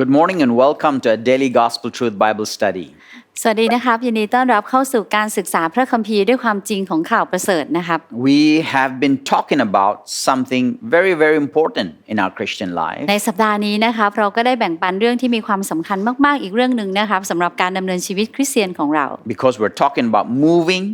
Good morning and welcome to a daily Gospel Truth Bible study. สวัสดีนะครับยินดีต้อนรับเข้าสู่การศึกษาพระคัมภีร์ด้วยความจริงของข่าวประเสริฐนะครับ We have been talking about something very, very important in our Christian life. ในสัปดาห์นี้นะครับเราก็ได้แบ่งปันเรื่องที่มีความสำคัญมาก ๆ อีกเรื่องหนึ่งนะครับสำหรับการดำเนินชีวิตคริสเตียนของเรา Because we're talking about moving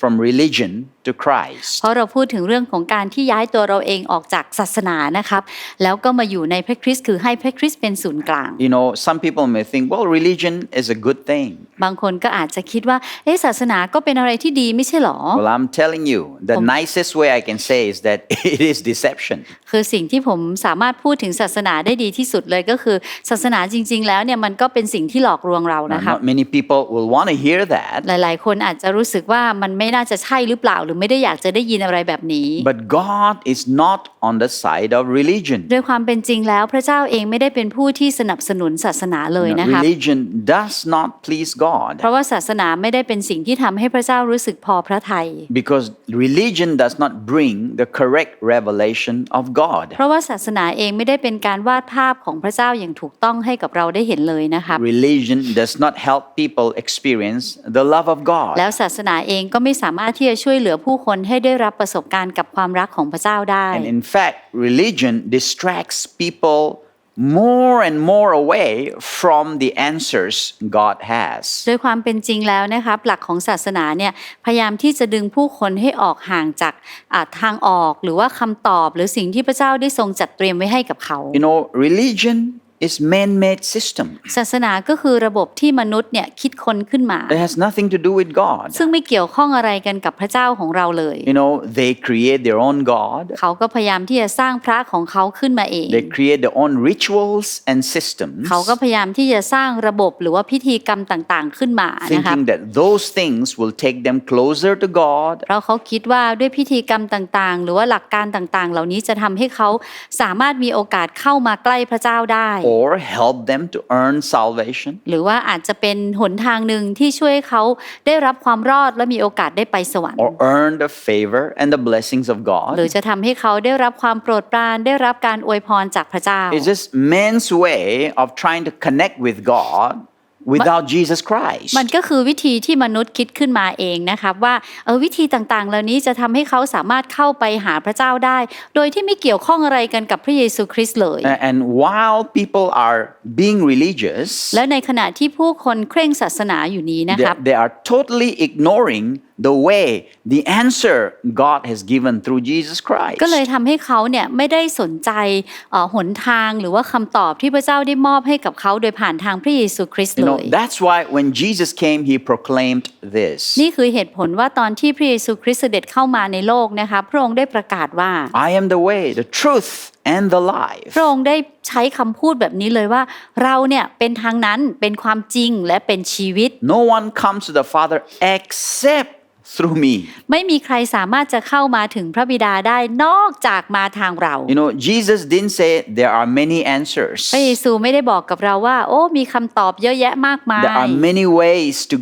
from religion to Christ. เพราะเราพูดถึงเรื่องของการที่ย้ายตัวเราเองออกจากศาสนานะครับ แล้วก็มาอยู่ในพระคริสต์คือให้พระคริสต์เป็นศูนย์กลาง You know, some people may think, well, religion is a good thing. บางคนก็อาจจะคิดว่าเอ๊ะศาสนาก็เป็นอะไรที่ดีไม่ใช่หรอ Well, I'm telling you, the Um, nicest way I can say is that it is deception. คือสิ่งที่ผมสามารถพูดถึงศาสนาได้ดีที่สุดเลยก็คือศาสนาจริง ๆ แล้วเนี่ยมันก็เป็นสิ่งที่หลอกลวงเรา Now, นะครับ not many people will want to hear that, หลายๆ คนอาจจะรู้สึกว่ามันไม่น่าจะใช่หรือเปล่าหรือไม่ได้อยากจะได้ยินอะไรแบบนี้ but God is not on the side of religion. ด้วยความเป็นจริงแล้วพระเจ้าเองไม่ได้เป็นผู้ที่สนับสนุนศาสนาเลย You know, นะคะ religion does not please God. เพราะว่าศาสนาไม่ได้เป็นสิ่งที่ทำให้พระเจ้ารู้สึกพอพระทัย Because religion does not bring the correct revelation of God. เพราะว่าศาสนาเองไม่ได้เป็นการวาดภาพของพระเจ้าอย่างถูกต้องให้กับเราได้เห็นเลยนะครับ Religion does not help people experience the love of God. แล้วศาสนาเองก็ไม่สามารถที่จะช่วยเหลือผู้คนให้ได้รับประสบการณ์กับความรักของพระเจ้าได้ And in fact, religion distracts people more and more away from the answers God has. โดยความเป็นจริงแล้วนะครับหลักของศาสนาเนี่ยพยายามที่จะดึงผู้คนให้ออกห่างจากอ่าทางออกหรือว่าคำตอบหรือสิ่งที่พระเจ้าได้ทรงจัดเตรียมไว้ให้กับเขา You know, religion is man-made system. ศาสนาก็คือระบบที่มนุษย์เนี่ยคิดค้นขึ้นมา It has nothing to do with God. ซึ่งไม่เกี่ยวข้องอะไรกันกับพระเจ้าของเราเลย You know, they create their own God. เขาก็พยายามที่จะสร้างพระของเขาขึ้นมาเอง They create their own rituals and systems. เขาก็พยายามที่จะสร้างระบบหรือว่าพิธีกรรมต่างๆ ขึ้นมานะครับ thinking that those things will take them closer to God เพราะเขาคิดว่าด้วยพิธีกรรมต่างๆ หรือว่าหลักการต่างๆ เหล่านี้จะทำให้เขาสามารถมีโอกาสเข้ามาใกล้พระเจ้าได้ or help them to earn salvation หรือว่าอาจจะเป็นหนทางหนึ่งที่ช่วยให้เขาได้รับความรอดและมีโอกาสได้ไปสวรรค์ or earn the favor and the blessings of หรือ God. จะทำให้เขาได้รับความโปรดปรานได้รับการอวยพรจากพระเจ้า It's just man's way of trying to connect with God without Jesus Christ. มันก็คือวิธีที่มนุษย์คิดขึ้นมาเองนะครับว่าเออวิธีต่างๆ เหล่านี้จะทำให้เขาสามารถเข้าไปหาพระเจ้าได้ โดยที่ไม่เกี่ยวข้องอะไรกันกับพระเยซูคริสต์เลย A- And while people are being religious, และในขณะที่ผู้คนเคร่งศาสนาอยู่นี้นะค they, รับ they are totally ignoring the way, the answer God has given through Jesus Christ. ก็เลยทำให้เขาเนี่ยไม่ได้สนใจเอ่อหนทางหรือว่าคำตอบที่พระเจ้าได้มอบให้กับเขาโดยผ่านทางพระเยซูคริสต์ You เล know, ย that's why when Jesus came, he proclaimed this นี่คือเหตุผลว่าตอนที่พระเยซูคริสต์เสด็จเข้ามาในโลกนะคะพระองค์ได้ประกาศว่า I am the way, the truth, and the life. พระองค์ได้ใช้คำพูดแบบนี้เลยว่า เราเนี่ยเป็นทางนั้นเป็นความจริงและเป็นชีวิต No one comes to the Father except through me. ไม่มีใครสามารถจะเข้ามาถึงพระบิดาได้นอกจากมาทางเรา You know, Jesus didn't say there are many answers. พระเยซูไม่ได้บอกกับเราว่า โอ้มีคำตอบเยอะแยะมากมา There ย are many ways to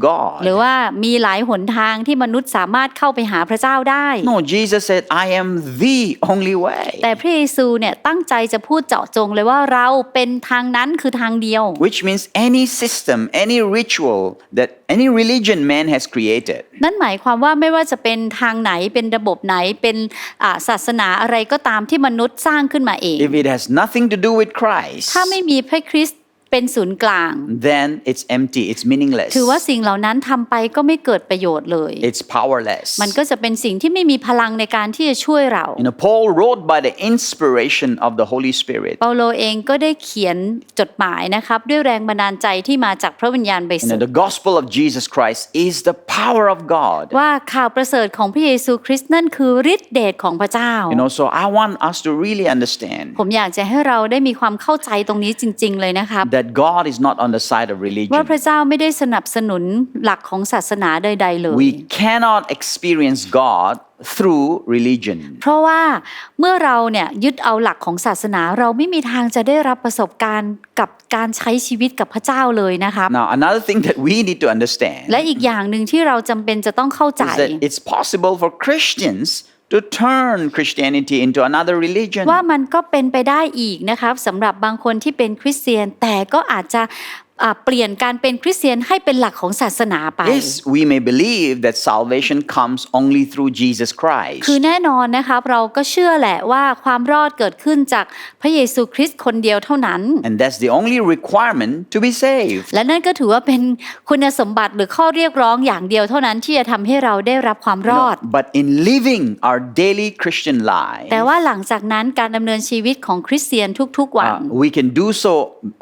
หรือ God. ว่ามีหลายหนทางที่มนุษย์สามารถเข้าไปหาพระเจ้าได้ No, Jesus said, I am the only way. แต่พระเยซูเนี่ยตั้งใจจะพูดเจาะจงเลยว่าเราเป็นทางนั้นคือทางเดียว Which means any system, any ritual that any religion man has created นั่นหมายความว่าไม่ว่าจะเป็นทางไหนเป็นระบบไหนเป็นอ่าศาสนาอะไรก็ตามที่มนุษย์สร้างขึ้นมาเอง if it has nothing to do with Christ ถ้าไม่มีพระคริสต์ เป็นศูนย์กลาง then it's empty it's meaningless ถือว่าสิ่งเหล่านั้นทำไปก็ไม่เกิดประโยชน์เลย it's powerless มันก็จะเป็นสิ่งที่ไม่มีพลังในการที่จะช่วยเรา you know Paul wrote by the inspiration of the Holy Spirit เปาโลเองก็ได้เขียนจดหมายนะครับด้วยแรงบันดาลใจที่มาจากพระวิญญาณบริ you สุ know ทธิ์ the gospel of Jesus Christ is the power of God ว่าข่าวประเสริฐของพระเยซูคริสต์นั่นคือฤทธิเดชของพระเจ้า you know so I want us to really understand ผมอยากจะให้เราได้มีความเข้าใจตรงนี้จริง ๆ เลยนะครับ that God is not on the side of ว่า religion พระเจ้าไม่ได้สนับสนุนหลักของศาสนาใดๆเลย we cannot experience God through religion เพราะว่าเมื่อเราเนี่ยยึดเอาหลักของศาสนาเราไม่มีทางจะได้รับประสบการณ์กับการใช้ชีวิตกับพระเจ้าเลยนะครับ now another thing that we need to understand และอีกอย่างหนึ่งที่เราจำเป็นจะต้องเข้าใจ is that it's possible for Christians to turn Christianity into another religion. ว่ามันก็เป็นไปได้อีกนะครับสำหรับบางคนที่เป็นคริสเตียนแต่ก็อาจจะ เปลี่ยนการเป็นคริสเตียนให้เป็นหลักของศาสนาไป Yes, we may believe that salvation comes only through Jesus Christ. คือแน่นอนนะครับเราก็เชื่อแหละว่าความรอดเกิดขึ้นจากพระเยซูคริสต์คนเดียวเท่านั้น And that's the only requirement to be saved. และนั่นก็ถือว่าเป็นคุณสมบัติหรือข้อเรียกร้องอย่างเดียวเท่านั้นที่จะทำให้เราได้รับความร You อ know, ด but in living our daily Christian life, แต่ว่าหลังจากนั้นการดำเนินชีวิตของคริสเตียนทุกๆวัน uh, we can do so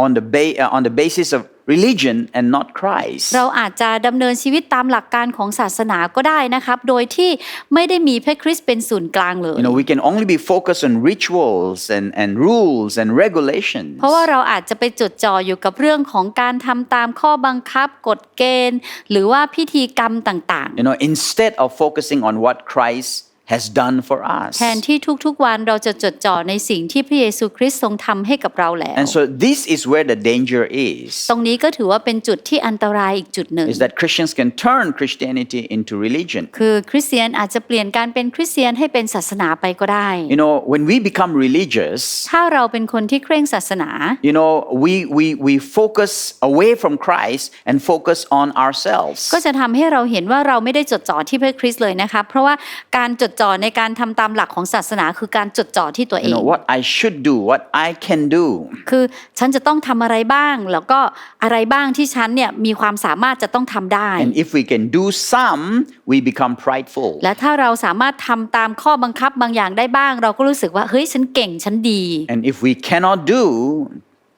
on the, ba- uh, on the basis of religion and not Christ. เราอาจจะดำเนินชีวิตตามหลักการของศาสนาก็ได้นะครับ โดยที่ไม่ได้มีพระคริสต์เป็นศูนย์กลางเลย You know, we can only be focused on rituals and, and rules and regulations. เพราะว่าเราอาจจะไปจดจ่ออยู่กับเรื่องของการทำตามข้อบังคับกฎเกณฑ์ หรือว่าพิธีกรรมต่าง You know, instead of focusing on what Christ has done for us. ๆแทนที่ทุกๆวันเราจะจดจ่อในสิ่งที่พระเยซูคริสต์ทรงทำให้กับเราแล้ว And so this is where the danger is. ตรงนี้ก็ถือว่าเป็นจุดที่อันตรายอีกจุดหนึ่ง Is that Christians can turn Christianity into religion. คือคริสเตียนอาจจะเปลี่ยนการเป็นคริสเตียนให้เป็นศาสนาไปก็ได้ You know, when we become religious, ถ้าเราเป็นคนที่เคร่งศาสนา you know, we, we, we focus away from Christ and focus on ourselves. ก็จะทำให้เราเห็นว่าเราไม่ได้จดจ่อที่พระคริสต์เลยนะคะเพราะว่าการจดจ่อในการทำตามหลักของศาสนาคือการจดจ่อที่ตัวเอ You ง know, what I should do, what I can do. คือฉันจะต้องทำอะไรบ้าง แล้วก็อะไรบ้างที่ฉันเนี่ยมีความสามารถจะต้องทำได้ And if we can do some, we become prideful. และถ้าเราสามารถทำตามข้อบังคับบางอย่างได้บ้าง เราก็รู้สึกว่าเฮ้ยฉันเก่งฉันดี And if we cannot do,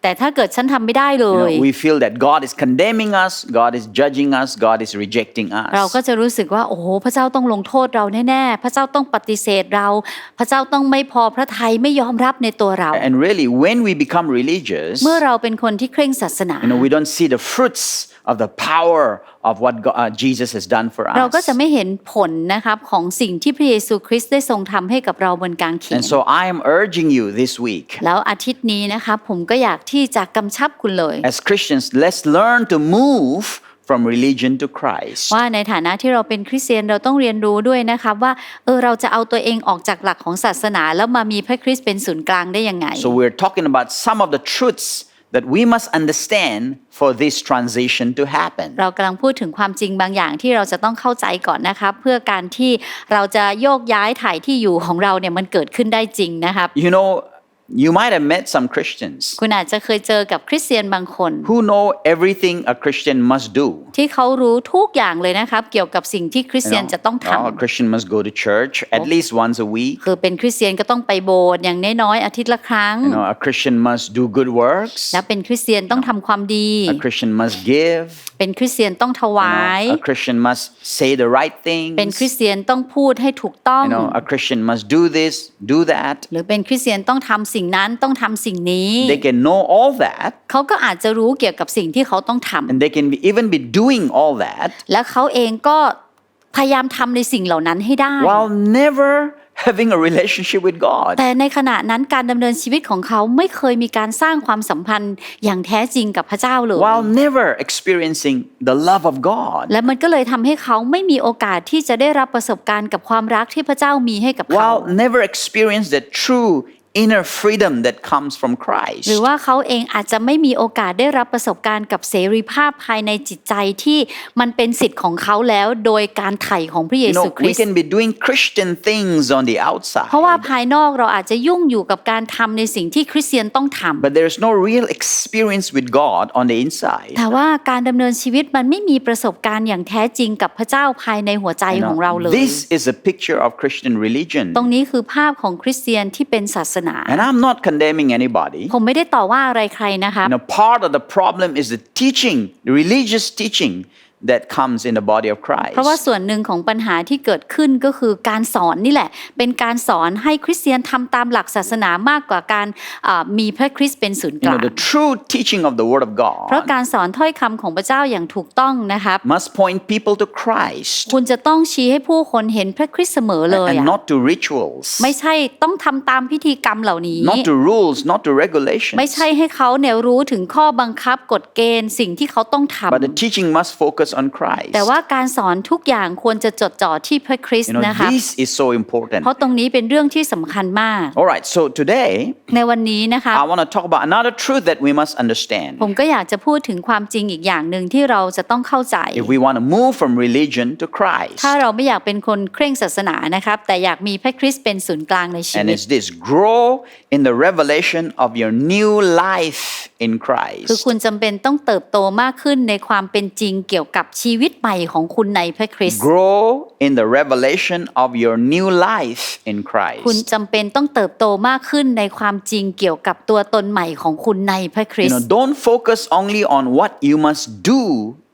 แต่ถ้าเกิดฉันทำไม่ได้เล you ย know, we feel that God is condemning us, God is judging us, God is rejecting เราก็ us. จะรู้สึกว่าโอ้โหพระเจ้าต้องลงโทษเราแน่ๆพระเจ้าต้องปฏิเสธเรา พระเจ้าต้องไม่พอพระทัยไม่ยอมรับในตัวเรา And really, when we become religious, เมื่อเราเป็นคนที่เคร่งศาสนา you know, we don't see the fruits of the power of what God, uh, Jesus has done for เราก็ us. จะไม่เห็นผลนะครับของสิ่งที่พระเยซูคริสต์ได้ทรงทำให้กับเราบนกางเขน And so I am urging you this week, แล้วอาทิตย์นี้นะครับผมก็อยากที่จะกำชับคุณเลย as Christians, let's learn to move from religion to Christ. ว่าในฐานะที่เราเป็นคริสเตียนเราต้องเรียนรู้ด้วยนะครับว่าเออเราจะเอาตัวเองออกจากหลักของศาสนา แล้วมามีพระคริสต์เป็นศูนย์กลางได้ยังไง So we're talking about some of the truths that we must understand for this transition to happen. เรากำลังพูดถึงความจริงบางอย่างที่เราจะต้องเข้าใจก่อนนะครับเพื่อการที่เราจะโยกย้ายถ่ายที่อยู่ของเราเนี่ยมันเกิดขึ้นได้จริงนะครับ You know, you might have met some Christians คุณอาจจะเคยเจอกับคริสเตียนบางคน who know everything a Christian must do. ที่เขารู้ทุกอย่างเลยนะครับเกี่ยวกับสิ่งที่คริส You เตียน know, จะต้องท oh, a Christian must go to church at least once a week. ำคือเป็นคริสเตียนก็ต้องไปโบสถ์อย่างน้อยๆอาทิตย์ละครั้ง You know, a Christian must do good works. และเป็นคริสเตียนต้องทำความดี A Christian must give. เป็นคริสเตียนต้องถ You วาย know, a Christian must say the right เป็นคริ things. สเตียนต้องพูดให้ถูกต้อง You know, a Christian must do this, do that. หรือเป็นคริสเตียนต้องทำสิ่งนั้นต้องทำสิ่งนี้ They can know all that เขาก็อาจจะรู้เกี่ยวกับสิ่งที่เขาต้องทำ and they can be, even be doing all that และเขาเองก็พยายามทำในสิ่งเหล่านั้นให้ได้ while never having a relationship with God. แต่ในขณะนั้นการดำเนินชีวิตของเขาไม่เคยมีการสร้างความสัมพันธ์อย่างแท้จริงกับพระเจ้าเลย While never experiencing the love of God. และมันก็เลยทำให้เขาไม่มีโอกาสที่จะได้รับประสบการณ์กับความรักที่พระเจ้ามีให้กับเขา While never experience the true inner freedom that comes from Christ. หรือว่าเขาเองอาจจะไม่มีโอกาสได้รับประสบการณ์กับเสรีภาพภายในจิตใจที่มันเป็นสิทธิ์ของเขาแล้วโดยการไถ่ของพระเย You ซู know, คริ we สต์ can be doing Christian things on the outside, เพราะว่าภายนอกเราอาจจะยุ่งอยู่กับการทำในสิ่งที่คริสเตียนต้องทำ but there's no real experience with God on the inside. แต่ว่าการดำเนินชีวิตมันไม่มีประสบการณ์อย่างแท้จริงกับพระเจ้าภายในหัวใจ You ของ know, เราเลย this is a picture of Christian religion. ตรงนี้คือภาพของคริสเตียนที่เป็นศาสนา And I'm not condemning anybody. ผมไม่ได้ต่อว่าอะไรใครนะครับ You know, part of the problem is the teaching, the religious teaching that comes in the body of เพราะว่า Christ. ส่วนหนึ่งของปัญหาที่เกิดขึ้นก็คือการสอนนี่แหละ เป็นการสอนให้คริสเตียนทำตามหลักศาสนามากกว่าการอ่ามีพระคริสต์เป็นศูนย์ก You ลา know, ง the true teaching of the Word of เพราะ God การสอนถ้อยคำของพระเจ้าอย่างถูกต้องนะครับ must point people to Christ คุณจะต้องชี้ให้ผู้คนเห็นพระคริสต์เสมอเลย and อะ not to rituals, ไม่ใช่ต้องทำตามพิธีกรรมเหล่านี้ not to rules, not to regulations. ไม่ใช่ให้เขาเนี่ยรู้ถึงข้อบังคับกฎเกณฑ์สิ่งที่เขาต้องทำ But the teaching must focus on Christ. แต่ว่าการสอนทุกอย่างควรจะจดจ่อที่พระคริส You ต์ know, นะคะ this is so important. เพราะตรงนี้เป็นเรื่องที่สำคัญมาก All right, so today ในวันนี้นะคะ I want to talk about another truth that we must understand. ผมก็อยากจะพูดถึงความจริงอีกอย่างหนึ่งที่เราจะต้องเข้าใจ If we want to move from religion to Christ, ถ้าเราไม่อยากเป็นคนเคร่งศาสนานะครับ แต่อยากมีพระคริสต์เป็นศูนย์กลางในชี and วิต it's this grow in the revelation of your new life in คือ Christ. คุณจำเป็นต้องเติบโตมากขึ้นในความเป็นจริงเกี่ยวกับชีวิตใหม่ของคุณในพระคริสต์ Grow in the revelation of your new life in คุณ Christ. จำเป็นต้องเติบโตมากขึ้นในความจริงเกี่ยวกับตัวตนใหม่ของคุณในพระคริ You ส know, ต์ don't focus only on what you must do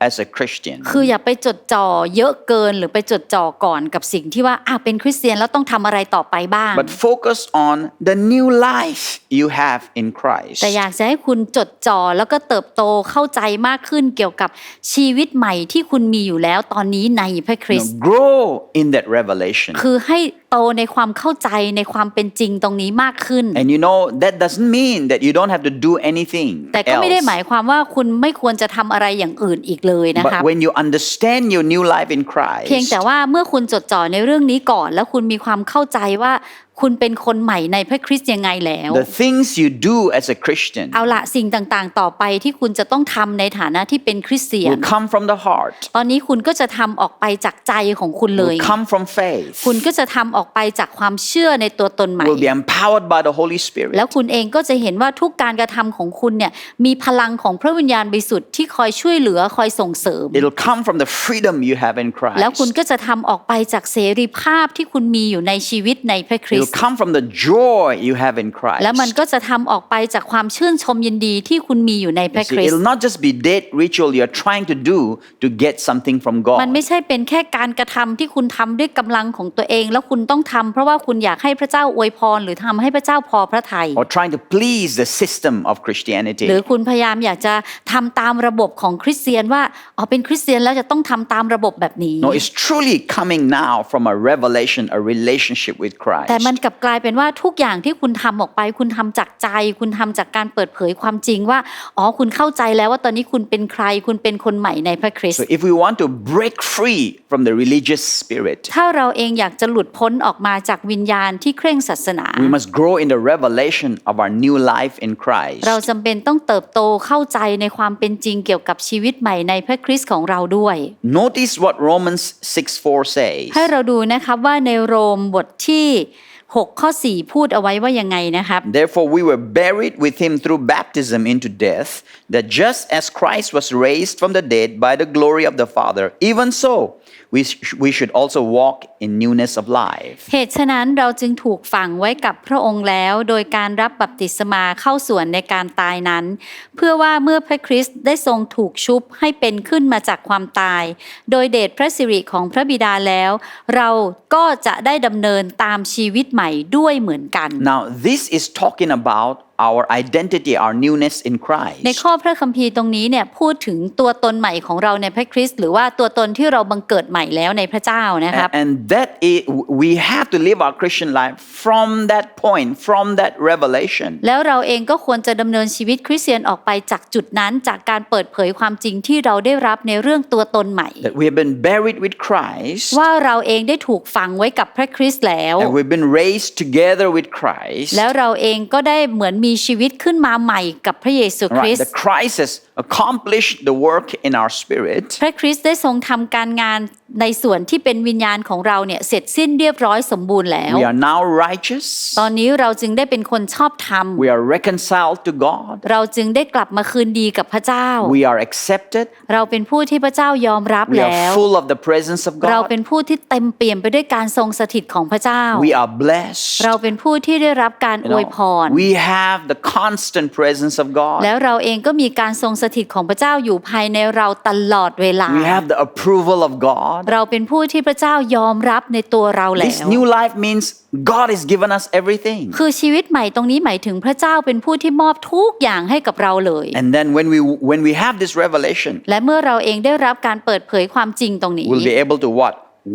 as a Christian. คืออย่าไปจดจ่อเยอะเกินหรือไปจดจ่อก่อนกับสิ่งที่ว่าอะเป็นคริสเตียนแล้วต้องทำอะไรต่อไปบ้าง But focus on the new life you have in Christ. แต่อยากจะให้คุณจดจ่อแล้วก็เติบโตเข้าใจมากขึ้นเกี่ยวกับชีวิตใหม่ที่คุณมีอยู่แล้วตอนนี้ในพระคริ You สต์ know, grow in that revelation. คือให้โตในความเข้าใจในความเป็นจริงตรงนี้มากขึ้น And you know, that doesn't mean that you don't have to do anything แต่ก็ไม่ได้หมาย else. ความว่าคุณไม่ควรจะทำอะไรอย่างอื่นอีกเลยนะครับ But when you understand your new life in เพียง Christ, แต่ว่าเมื่อคุณจดจ่อในเรื่องนี้ก่อน แล้วคุณมีความเข้าใจว่า คุณเป็นคนใหม่ในพระคริสต์ยังไงแล้ว the things you do as a Christian เอาละสิ่งต่างๆ ต่อไปที่คุณจะต้องทำในฐานะที่เป็นคริสเตียน will come from the heart, ตอนนี้คุณก็จะทำออกไปจากใจของคุณเลย will come from faith, คุณก็จะทำออกไปจากความเชื่อในตัวตนใหม่ will be empowered by the Holy Spirit. แล้วคุณเองก็จะเห็นว่าทุกการกระทำของคุณเนี่ยมีพลังของพระวิญญาณบริสุทธิ์ที่คอยช่วยเหลือคอยส่งเสริม It'll come from the freedom you have in แล้วคุณ Christ. ก็จะทำออกไปจากเสรีภาพที่คุณมีอยู่ในชีวิตในพระคริส It'll ต์ come from the joy you have in แล้วมัน Christ. ก็จะทำออกไปจากความชื่นชมยินดีที่คุณมีอยู่ในพระ You ค see, ริสต์ it'll not just be dead ritual you're trying to do to get something from มัน God ไม่ใช่เป็นแค่การกระทำที่คุณทำด้วยกำลังของตัวเอง แล้วคุณต้องทำเพราะว่าคุณอยากให้พระเจ้าอวยพร หรือทำให้พระเจ้าพอพระทัย or trying to please the system of หรือ Christianity. คุณพยายามอยากจะทำตามระบบของคริสเตียนว่าอ๋อเป็นคริสเตียนแล้วจะต้องทำตามระบบแบบนี้ No, it's truly coming now from a revelation, a relationship with แต่มัน Christ. กลับกลายเป็นว่าทุกอย่างที่คุณทำออกไป คุณทำจากใจ คุณทำจากการเปิดเผยความจริงว่าอ๋อคุณเข้าใจแล้วว่าตอนนี้คุณเป็นใคร คุณเป็นคนใหม่ในพระคริส So ต์ if we want to break free from the religious spirit, ถ้าเราเองอยากจะหลุดพ้นออกมาจากวิญญาณที่เคร่งศาสนา we must grow in the revelation of our new life in Christ. เราจำเป็นต้องเติบโตเข้าใจในความเป็นจริงเกี่ยวกับชีวิตใหม่ในพระคริสต์ของเราด้วย Notice what Romans 6 4 says. ให้เราดูนะครับว่าในโรมบทที่6 ข้อ 4 พูดเอาไว้ว่ายังไงนะครับ Therefore, we were buried with him through baptism into death, that just as Christ was raised from the dead by the glory of the Father, even so we, sh- we should also walk in newness of life. เหตุฉะนั้นเราจึงถูกฝังไว้กับพระองค์แล้ว โดยการรับบัพติศมาเข้าส่วนในการตายนั้น เพื่อว่าเมื่อพระคริสต์ได้ทรงถูกชุบให้เป็นขึ้นมาจากความตาย โดยเดชพระสิริของพระบิดาแล้ว เราก็จะได้ดำเนินตามชีวิตใหม่ด้วยเหมือนกัน Now, this is talking about our identity, our newness in ใน Christ. ข้อพระคัมภีร์ตรงนี้เนี่ยพูดถึงตัวตนใหม่ของเราในพระคริสต์หรือว่าตัวตนที่เราบังเกิดใหม่แล้วในพระเจ้านะครับ And, and that is, we have to live our Christian life from that point, from that revelation. แล้วเราเองก็ควรจะดำเนินชีวิตคริสเตียนออกไปจากจุดนั้นจากการเปิดเผยความจริงที่เราได้รับในเรื่องตัวตนใหม่ That we have been buried with Christ, ว่าเราเองได้ถูกฝังไว้กับพระคริสต์แล้ว and we've been raised together with Christ. แล้วเราเองก็ได้เหมือนมีีชีวิตขึ้นมาใหม่กับพระเยซูคริสต์ The crisis accomplished the work in our spirit. พระคริสต์ได้ทรงทำการงานในส่วนที่เป็นวิญญาณของเราเนี่ยเสร็จสิ้นเรียบร้อยสมบูรณ์แล้ว We are now righteous. ตอนนี้เราจึงได้เป็นคนชอบธรรม We are reconciled to God. เราจึงได้กลับมาคืนดีกับพระเจ้า We are accepted. เราเป็นผู้ที่พระเจ้ายอมรับ We แล้ are ว full of the presence of เรา God. เป็นผู้ที่เต็มเปี่ยมไปด้วยการทรงสถิตของพระเจ้า We are blessed. เราเป็นผู้ที่ได้รับการ You อวย know, พร we have the constant presence of แล้ว God. เราเองก็มีการทรงสถิตของพระเจ้าอยู่ภายในเราตลอดเวลา We have the approval of God. เราเป็นผู้ที่พระเจ้ายอมรับในตัวเราแล้ว This new life means God has given us everything. คือชีวิตใหม่ตรงนี้หมายถึงพระเจ้าเป็นผู้ที่มอบทุกอย่างให้กับเราเลย And then when we when we have this revelation, และเมื่อเราเองได้รับการเปิดเผยความจริงตรงนี้ we'll be able to what?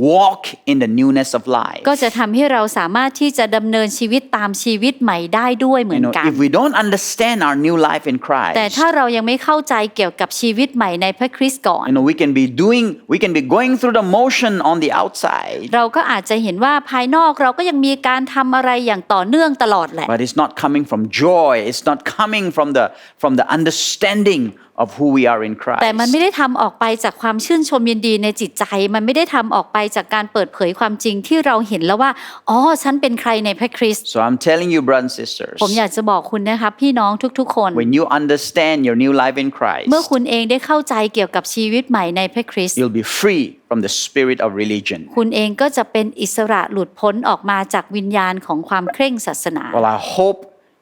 Walk in the newness of life. ก็จะทำให้เราสามารถที่จะดำเนินชีวิตตามชีวิตใหม่ได้ด้วยเหมื You อน know, กัน if we don't understand our new life in แต่ Christ, ถ้าเรายังไม่เข้าใจเกี่ยวกับชีวิตใหม่ในพระคริสต์ก่อน you know, we can be doing, we can be going through the motion on the outside, เราก็อาจจะเห็นว่าภายนอกเราก็ยังมีการทำอะไรอย่างต่อเนื่องตลอดแหละ but it's not coming from joy. It's not coming from the from the understanding of who we are in แต่มัน Christ. ไม่ได้ทำออกไปจากความชื่นชมยินดีในจิตใจ มันไม่ได้ทำออกไปจากการเปิดเผยความจริงที่เราเห็นแล้วว่า อ๋อ ฉันเป็นใครในพระคริสต์ So I'm telling you, brothers and sisters, ผมอยากจะบอกคุณนะครับพี่น้องทุกๆคน when you understand your new life in Christ, เมื่อคุณเองได้เข้าใจเกี่ยวกับชีวิตใหม่ในพระคริสต์ you'll be free from the spirit of religion. คุณเองก็จะเป็นอิสระหลุดพ้นออกมาจากวิญญาณของความเคร่งศาสนา Well, I hope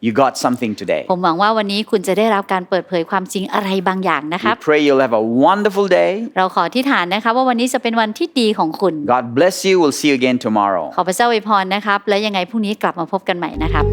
you got something today. ผมหวังว่าวันนี้คุณจะได้รับการเปิดเผยความจริงอะไรบางอย่างนะค We รับ pray you'll have a wonderful day. เราขอที่ฐานนะคะว่าวันนี้จะเป็นวันที่ดีของคุณ God bless you. We'll see you again tomorrow. ขอพระเจ้าอวยพรนะครับ และยังไงพรุ่งนี้กลับมาพบกันใหม่นะครับ